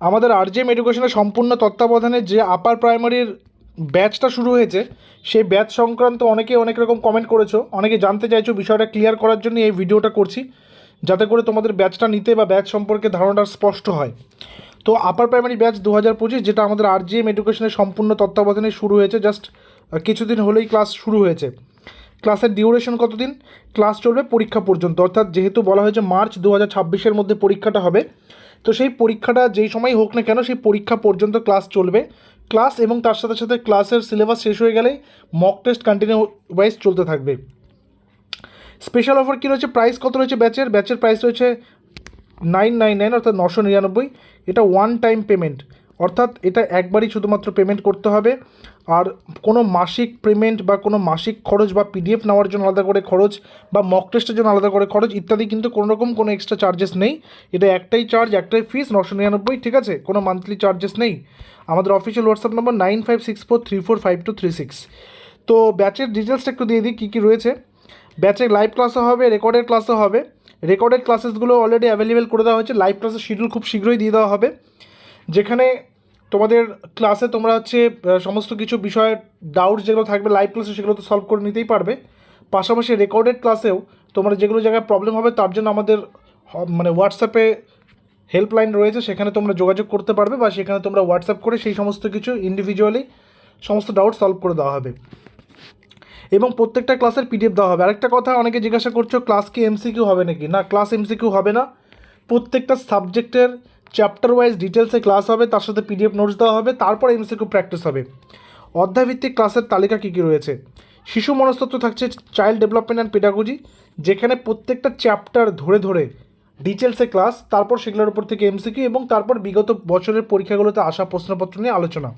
আমাদের আরজেএম এডুকেশনের সম্পূর্ণ তত্ত্বাবধানে যে আপার প্রাইমারির ব্যাচটা শুরু হয়েছে, সেই ব্যাচ সংক্রান্ত অনেকে অনেক রকম কমেন্ট করেছ। অনেকে জানতে চাইছো বিষয়টা ক্লিয়ার করার জন্য এই ভিডিওটা করছি, যাতে করে তোমাদের ব্যাচটা নিতে বা ব্যাচ সম্পর্কে ধারণাটা স্পষ্ট হয়। তো আপার প্রাইমারি ব্যাচ দু হাজার পঁচিশ, যেটা আমাদের আরজিএম এডুকেশনের সম্পূর্ণ তত্ত্বাবধানে শুরু হয়েছে জাস্ট কিছুদিন হলেই ক্লাস শুরু হয়েছে। ক্লাসের ডিউরেশন কতদিন? ক্লাস চলবে পরীক্ষা পর্যন্ত, অর্থাৎ যেহেতু বলা হয়েছে মার্চ দু হাজার ছাব্বিশের মধ্যে পরীক্ষাটা হবে তো সেই পরীক্ষাটা যেই সময় হোক না কেন, সেই পরীক্ষা পর্যন্ত ক্লাস চলবে। ক্লাস এবং তার সাথে সাথে ক্লাসের সিলেবাস শেষ হয়ে গেলেই মক টেস্ট কন্টিনিউ ওয়াইজ চলতে থাকবে। স্পেশাল অফার কী রয়েছে? প্রাইস কত রয়েছে ব্যাচের ব্যাচের প্রাইস রয়েছে নাইন নাইন নাইন অর্থাৎ নশো নিরানব্বই। এটা ওয়ান টাইম পেমেন্ট অর্থাৎ এটা একবারই শুধুমাত্র পেমেন্ট করতে হবে। আর কোনো মাসিক পেমেন্ট বা কোনো মাসিক খরচ বা পিডিএফ নেওয়ার জন্য আলাদা করে খরচ বা মক টেস্টের জন্য আলাদা করে খরচ ইত্যাদি কিন্তু কোনো রকম কোনো এক্সট্রা চার্জেস নেই। এটা একটাই চার্জ একটাই ফিস নশো নিরানব্বই, ঠিক আছে? কোনো মান্থলি চার্জেস নেই। আমাদের official WhatsApp number nine five six four three four five two three six তো ব্যাচের ডিটেলসটা একটু দিয়ে দিই, কী কী রয়েছে? ব্যাচে লাইভ ক্লাসও হবে রেকর্ডেড ক্লাসও হবে। রেকর্ডেড ক্লাসেসগুলো অলরেডি অ্যাভেলেবেল করে দেওয়া হয়েছে। লাইভ ক্লাসের শিডিউল খুব শীঘ্রই দিয়ে দেওয়া হবে। যেখানে তোমাদের ক্লাসে তোমরা হচ্ছে সমস্ত কিছু বিষয়ের ডাউট যেগুলো থাকবে লাইভ ক্লাসে সেগুলো তো সলভ করে নিতেই পারবে। পাশাপাশি রেকর্ডেড ক্লাসেও তোমরা যেগুলো জায়গায় প্রবলেম হবে তার জন্য আমাদের মানে হোয়াটসঅ্যাপে হেল্পলাইন রয়েছে, সেখানে তোমরা যোগাযোগ করতে পারবে বা সেখানে তোমরা হোয়াটসঅ্যাপ করে সেই সমস্ত কিছু ইন্ডিভিজুয়ালি সমস্ত ডাউট সলভ করে দেওয়া হবে। এবং প্রত্যেকটা ক্লাসের পিডিএফ দেওয়া হবে। আরেকটা কথা, অনেকে জিজ্ঞাসা করছ ক্লাস কি এমসিকিউ হবে নাকি? না ক্লাস এমসিকিউ হবে না। প্রত্যেকটা সাবজেক্টের চ্যাপ্টার ওয়াইজ ডিটেলসে ক্লাস হবে, তার সাথে পিডিএফ নোটস দেওয়া হবে, তারপর এমসিকিউ প্র্যাকটিস হবে। অধ্যায়ভিত্তিক ক্লাসের তালিকা কী কী রয়েছে? শিশু মনস্তত্ত্ব থাকছে চাইল্ড ডেভেলপমেন্ট অ্যান্ড পেডাগজি যেখানে প্রত্যেকটা চ্যাপ্টার ধরে ধরে ডিটেলসে ক্লাস তারপর সেগুলোর উপর থেকে এমসিকিউ এবং তারপর বিগত বছরের পরীক্ষাগুলোতে আসা প্রশ্নপত্র নিয়ে আলোচনা।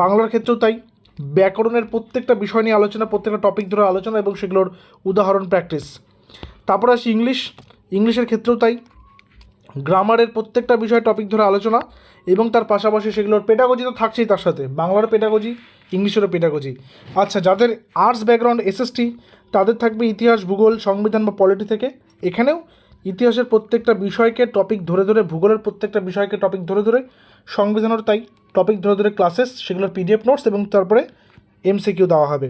বাংলার ক্ষেত্রেও তাই, ব্যাকরণের প্রত্যেকটা বিষয় নিয়ে আলোচনা, প্রত্যেকটা টপিক ধরে আলোচনা এবং সেগুলোর উদাহরণ প্র্যাকটিস তারপর আসি ইংলিশ ইংলিশের ক্ষেত্রেও তাই গ্রামারের প্রত্যেকটা বিষয় টপিক ধরে আলোচনা এবং তার পাশাপাশি সেগুলোর পেডাগজি তো থাকছেই তার সাথে। বাংলার পেডাগজি ইংলিশেরও পেডাগজি আচ্ছা যাদের আর্টস ব্যাকগ্রাউন্ড এসএসটি তাদের থাকবে ইতিহাস, ভূগোল, সংবিধান বা পলিটি থেকে। এখানেও ইতিহাসের প্রত্যেকটা বিষয়কে টপিক ধরে ধরে, ভূগোলের প্রত্যেকটা বিষয়কে টপিক ধরে ধরে সংবিধানের তাই টপিক ধরে ধরে ক্লাসেস সেগুলোর পিডিএফ নোটস এবং তারপরে এমসিকিউ দেওয়া হবে।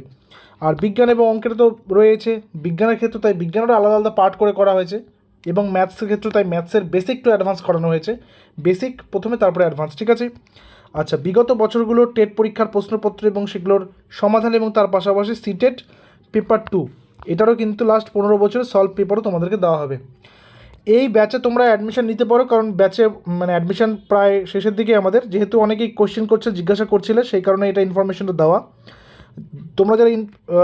আর বিজ্ঞান এবং অঙ্কের তো রয়েছে। বিজ্ঞানের ক্ষেত্রে তাই বিজ্ঞানেরও আলাদা আলাদা পার্ট করে করা হয়েছে। এবং ম্যাথসের ক্ষেত্রে তাই ম্যাথসের বেসিক টু অ্যাডভান্স করানো হয়েছে। বেসিক প্রথমে, তারপরে অ্যাডভান্স ঠিক আছে? আচ্ছা বিগত বছরগুলোর টেট পরীক্ষার প্রশ্নপত্র এবং সেগুলোর সমাধান এবং তার পাশাপাশি সিটেট পেপার টু এটারও কিন্তু লাস্ট পনেরো বছরের সলভ পেপারও তোমাদেরকে দেওয়া হবে। এই ব্যাচে তোমরা অ্যাডমিশন নিতে পারো, কারণ ব্যাচে মানে অ্যাডমিশন প্রায় শেষের দিকে আমাদের। যেহেতু অনেকেই কোশ্চেন করছে, জিজ্ঞাসা করছিলে, সেই কারণে এটা ইনফরমেশনটা দেওয়া। তোমরা যারা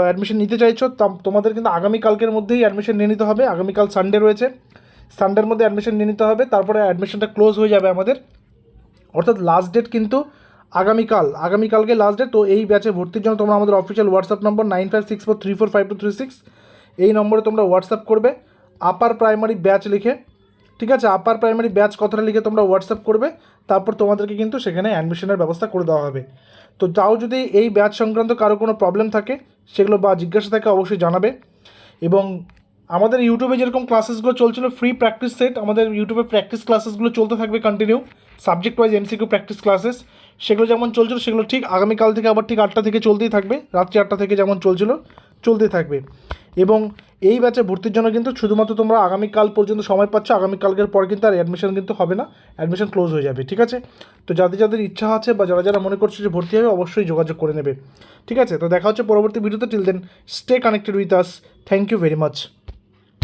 অ্যাডমিশন নিতে চাইছো তোমাদের কিন্তু আগামীকালকের মধ্যেই অ্যাডমিশন নিয়ে নিতে হবে। আগামীকাল সানডে রয়েছে। সানডের মধ্যে অ্যাডমিশন নিয়ে নিতে হবে। তারপরে অ্যাডমিশনটা ক্লোজ হয়ে যাবে আমাদের। অর্থাৎ লাস্ট ডেট কিন্তু আগামীকাল, আগামীকালকে লাস্ট ডেট তো এই ব্যাচে ভর্তির জন্য তোমরা আমাদের official WhatsApp number nine five six four three four five two three six এই নম্বরে তোমরা হোয়াটসঅ্যাপ করবে। আপার প্রাইমারি ব্যাচ লিখে ঠিক আছে? আপার প্রাইমারি ব্যাচ কথাটা লিখে তোমরা হোয়াটসঅ্যাপ করবে, তারপর তোমাদেরকে কিন্তু সেখানে অ্যাডমিশনের ব্যবস্থা করে দেওয়া হবে। তো তাও যদি এই ব্যাচ সংক্রান্ত কারও কোনো প্রবলেম থাকে, সেগুলো বা জিজ্ঞাসা থাকে অবশ্যই জানাবে। এবং আমাদের ইউটিউবে যেরকম ক্লাসেসগুলো চলছিল ফ্রি প্র্যাকটিস সেট আমাদের ইউটিউবে প্র্যাকটিস ক্লাসেসগুলো চলতে থাকবে continue subject wise MCQ practice classes সেগুলো যেমন চলছিল, সেগুলো ঠিক আগামীকাল থেকে আবার ঠিক আটটা থেকে চলতেই থাকবে, রাত্রি আটটা থেকে যেমন চলছিল, চলতেই থাকবে। এবং এই ব্যাচে ভর্তির জন্য কিন্তু শুধুমাত্র তোমরা আগামীকাল পর্যন্ত সময় পাচ্ছ, আগামীকালকের পর কিন্তু আর অ্যাডমিশন কিন্তু হবে না। অ্যাডমিশন ক্লোজ হয়ে যাবে, ঠিক আছে? তো যাদের যাদের ইচ্ছা আছে বা যারা যারা মনে করছে যে ভর্তি হবে, অবশ্যই যোগাযোগ করে নেবে, ঠিক আছে? তো দেখা হচ্ছে পরবর্তী ভিডিওতে till then stay connected with us thank you very much